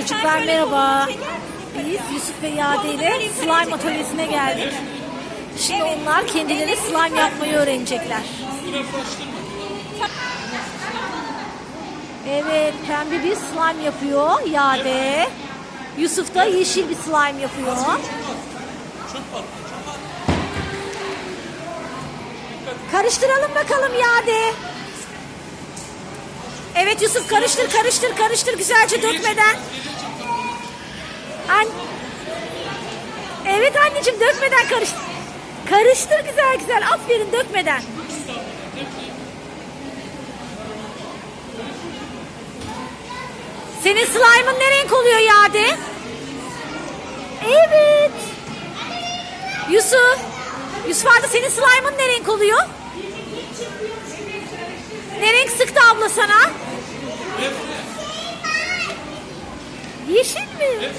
Çocuklar merhaba. Biz Yusuf ve Yade ile slime atölyesine geldik. Şimdi onlar kendileri slime yapmayı öğrenecekler. Evet, pembe bir slime yapıyor Yade. Yusuf da yeşil bir slime yapıyor. Karıştıralım bakalım Yade. Evet Yusuf karıştır karıştır karıştır güzelce dökmeden. An evet anneciğim dökmeden karıştır. Karıştır güzel güzel aferin dökmeden. Senin slime'ın ne renk oluyor Yade? Evet. Yusuf. Yusuf abi senin slime'ın ne renk oluyor? Ne renk sıktı abla sana? Yeşil mi?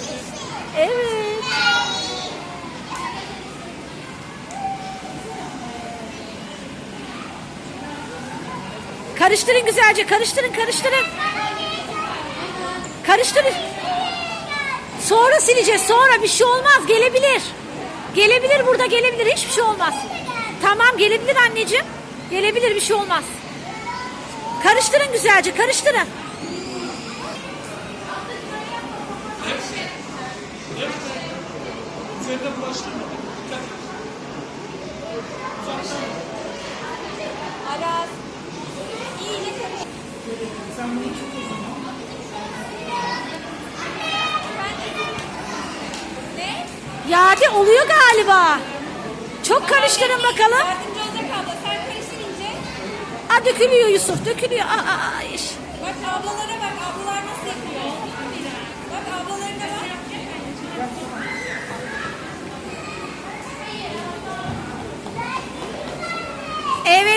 Evet. Karıştırın güzelce. Karıştırın, karıştırın. Karıştırın. Sonra sileceğiz. Sonra bir şey olmaz. Gelebilir. Gelebilir burada gelebilir. Hiçbir şey olmaz. Tamam gelebilir anneciğim. Gelebilir bir şey olmaz. Karıştırın güzelce. Karıştırın. Üzerine bulaştırma. Dikkat et. Aras. İyice karış. Ne? Yade oluyor galiba. Çok karıştırın bakalım. Yardımcı olacak abla. Sen karıştırınca. Aa, dökülüyor Yusuf. Dökülüyor. Aa, aa, aa, iş. Bak ablalara bak. Ablalar nasıl yapıyor? Bak ablalarına bak.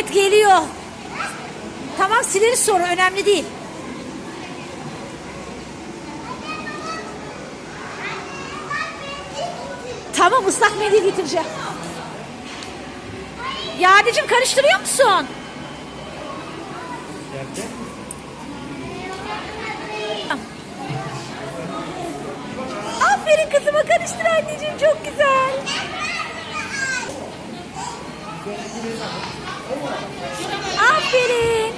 Evet geliyor. Tamam sileriz sonra. Önemli değil. Tamam ıslak mendil getireceğim. Yadeciğim karıştırıyor musun? Aferin kızıma karıştır anneciğim çok güzel. Aferin.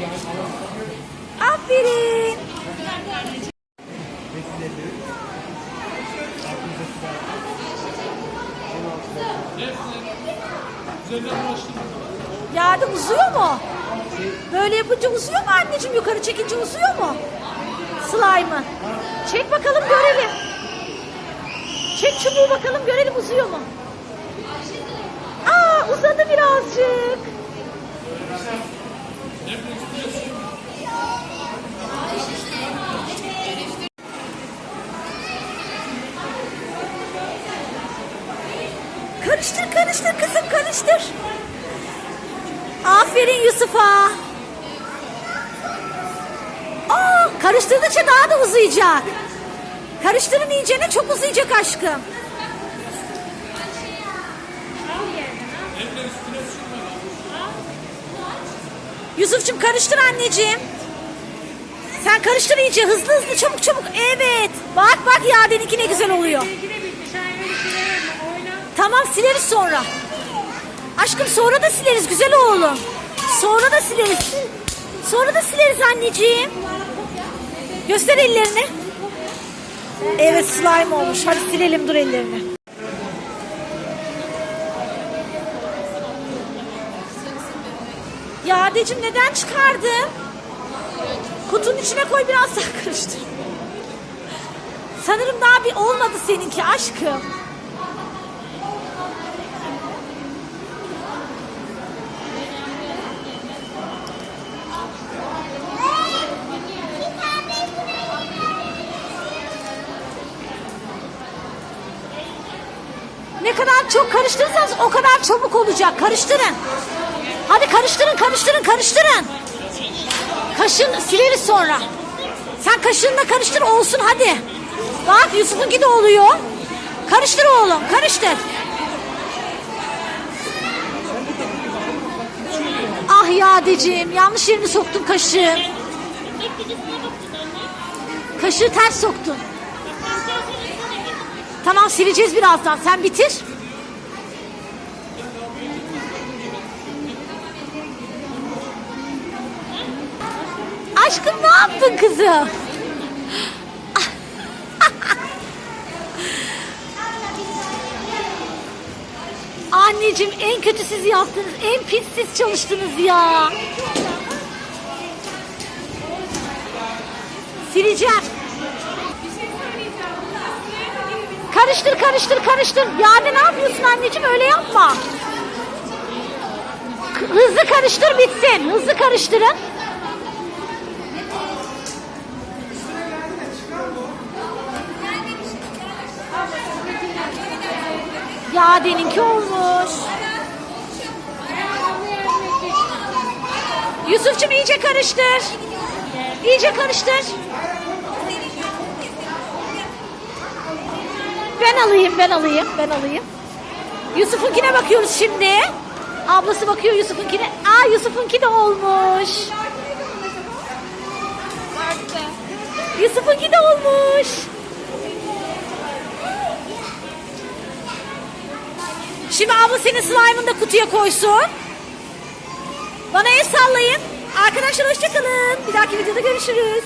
Aferin. Yardım uzuyor mu? Böyle yapınca uzuyor mu anneciğim? Yukarı çekince uzuyor mu? Slime'ı. Çek bakalım görelim. Çek çubuğu bakalım görelim uzuyor mu? Aa uzadı birazcık. Karıştır karıştır kızım karıştır. Aferin Yusuf'a. Aa, karıştırdıkça daha da uzayacak. Karıştırın iyicene çok uzayacak aşkım. Yusuf'cum karıştır anneciğim. Sen karıştır iyice hızlı hızlı çabuk çabuk. Evet. Bak bak Yaden'inki ne güzel oluyor. Tamam sileriz sonra. Aşkım sonra da sileriz güzel oğlum. Sonra da sileriz. Sonra da sileriz anneciğim. Göster ellerini. Evet slime olmuş. Hadi silelim dur ellerini. Yadecim neden çıkardın? Kutunun içine koy biraz daha karıştır. Sanırım daha bir olmadı seninki aşkım. Ne kadar çok karıştırırsanız o kadar çabuk olacak. Karıştırın. Hadi karıştırın, karıştırın, karıştırın. Kaşın sileriz sonra. Sen kaşığınla karıştır olsun hadi. Bak Yusuf'unki de oluyor. Karıştır oğlum, karıştır. Ah Yadeciğim, yanlış yerini soktun kaşığı. Kaşığı ters soktun. Tamam sileceğiz birazdan. Sen bitir. Aşkım ne yaptın kızım? Anneciğim en kötü siz yaptınız. En pis siz çalıştınız ya. Sileceğim. Karıştır karıştır karıştır. Yani ne yapıyorsun anneciğim öyle yapma. Hızlı karıştır bitsin. Hızlı karıştırın. Ya deninki olmuş. Yusuf'cum iyice karıştır. İyice karıştır. Ben alayım, ben alayım, ben alayım. Yusuf'unkine bakıyoruz şimdi. Ablası bakıyor Yusuf'unkine. Aa Yusuf'unki de olmuş. Yusuf'unki de olmuş. Şimdi abla senin slime'ını da kutuya koysun. Bana el sallayın. Arkadaşlar hoşçakalın. Bir dahaki videoda görüşürüz.